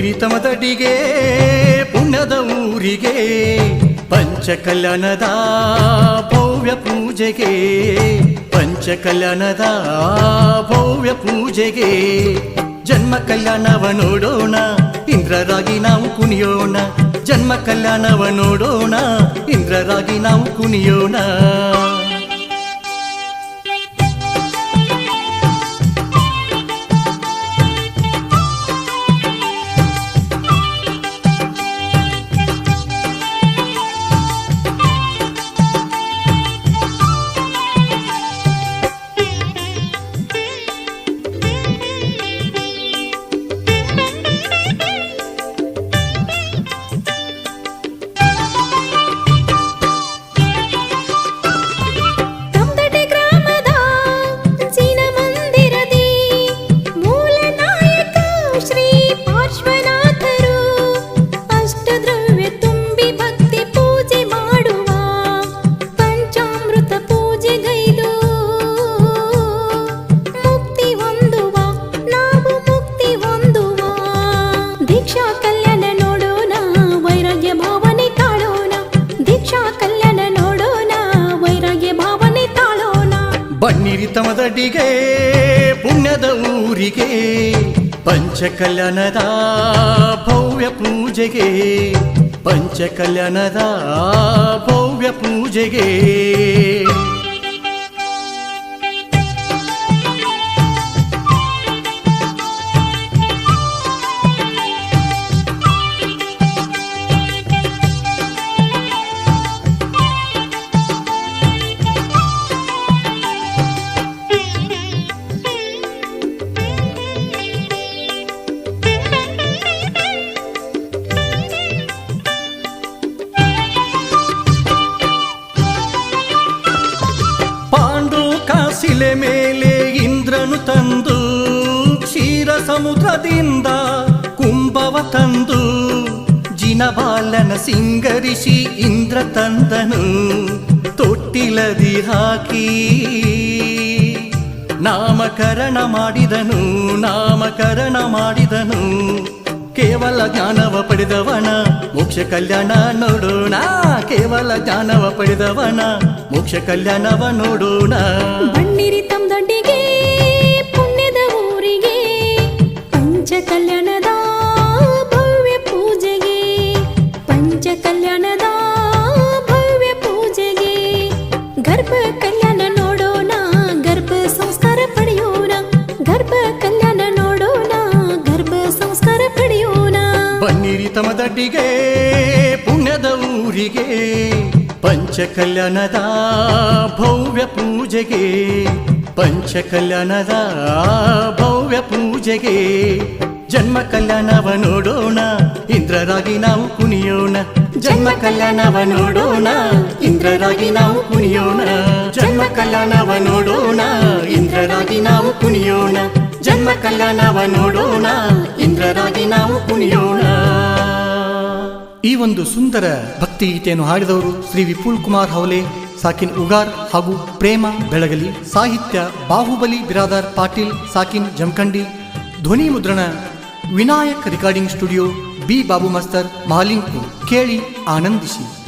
ಬನ್ನಿರಿ ತಮದಡಿಗೆ ಪುಣ್ಯದ ಊರಿಗೆ ಪಂಚ ಕಲ್ಯಾಣದ ಭವ್ಯ ಪೂಜೆಗೆ ಪಂಚ ಕಲ್ಯಾಣದ ಭವ್ಯ ಪೂಜೆಗೆ. ಜನ್ಮ ಕಲ್ಯಾಣವ ನೋಡೋಣ, ಇಂದ್ರರಾಗಿ ನಾವು ಕುಣಿಯೋಣ. ಜನ್ಮ ಕಲ್ಯಾಣವ ನೋಡೋಣ, ಇಂದ್ರರಾಗಿ ನಾವು ಕುಣಿಯೋಣ. ಬನ್ನಿರಿ ತಮದಡಿಗೆ ಪುಣ್ಯದ ಊರಿಗೆ ಪಂಚಕಲ್ಯಾಣದ ಭವ್ಯ ಪೂಜೆಗೆ ಪಂಚಕಲ್ಯಾಣದ ಭವ್ಯ ಪೂಜೆಗೆ. ಕಾಸಿಲೆ ಮೇಲೆ ಇಂದ್ರನು ತಂದು, ಕ್ಷೀರ ಸಮುದ್ರದಿಂದ ಕುಂಭವ ತಂದು, ಜಿನಬಾಲನ ಸಿಂಗರಿಸಿ ಇಂದ್ರ ತಂದನು, ತೊಟ್ಟಿಲದಿ ಹಾಕಿ ನಾಮಕರಣ ಮಾಡಿದನು ನಾಮಕರಣ ಮಾಡಿದನು. ಕೇವಲ ಜ್ಞಾನವ ಪಡೆದವನ. ಮೋಕ್ಷ ಕಲ್ಯಾಣ ನೋಡೋಣ. ಕೇವಲ ಜ್ಞಾನವ ಪಡೆದವನ. ಮೋಕ್ಷ ಕಲ್ಯಾಣವ ನೋಡೋಣ. ಬಣ್ಣಿರಿ ತಮ್ದೊಡ್ಡಿಗೆ ಪುಣ್ಯದ ತಮದಡ್ಡಿಗೆ ಪುಣ್ಯದ ಊರಿಗೆ, ಪಂಚಕಲ್ಯಾಣದ ಭವ್ಯ ಪೂಜೆಗೆ, ಪಂಚಕಲ್ಯಾಣದ ಭವ್ಯ ಪೂಜೆಗೆ ಜನ್ಮ ಕಲ್ಯಾಣವ ನೋಡೋಣ, ಇಂದ್ರರಾಗಿ ನಾವು ಕುಣಿಯೋಣ. ಜನ್ಮ ಕಲ್ಯಾಣವ ನೋಡೋಣ, ಇಂದ್ರರಾಗಿ ನಾವು ಕುಣಿಯೋಣ. ಜನ್ಮ ಕಲ್ಯಾಣವ ನೋಡೋಣ, ಇಂದ್ರರಾಗಿ ನಾವು ಕುಣಿಯೋಣ. ಜನ್ಮ ಕಲ್ಯಾಣವ ನೋಡೋಣ, ಇಂದ್ರರಾಗಿ ನಾವು ಕುಣಿಯೋಣ. ಈ ಒಂದು ಸುಂದರ ಭಕ್ತಿ ಗೀತೆಯನ್ನು ಹಾಡಿದವರು ಶ್ರೀ ವಿಪುಲ್ ಕುಮಾರ್ ಹೌಲೆ, ಸಾಕಿನ್ ಉಗಾರ್ ಹಾಗೂ ಪ್ರೇಮ ಬೆಳಗಲಿ, ಸಾಹಿತ್ಯ ಬಾಹುಬಲಿ ಬಿರಾದಾರ್ ಪಾಟೀಲ್, ಸಾಕಿನ್ ಜಮಖಂಡಿ, ಧ್ವನಿ ಮುದ್ರಣ, Vinayak recording studio, B Babu master Mahalingpur ಕೇಳಿ ಆನಂದಿಸಿ.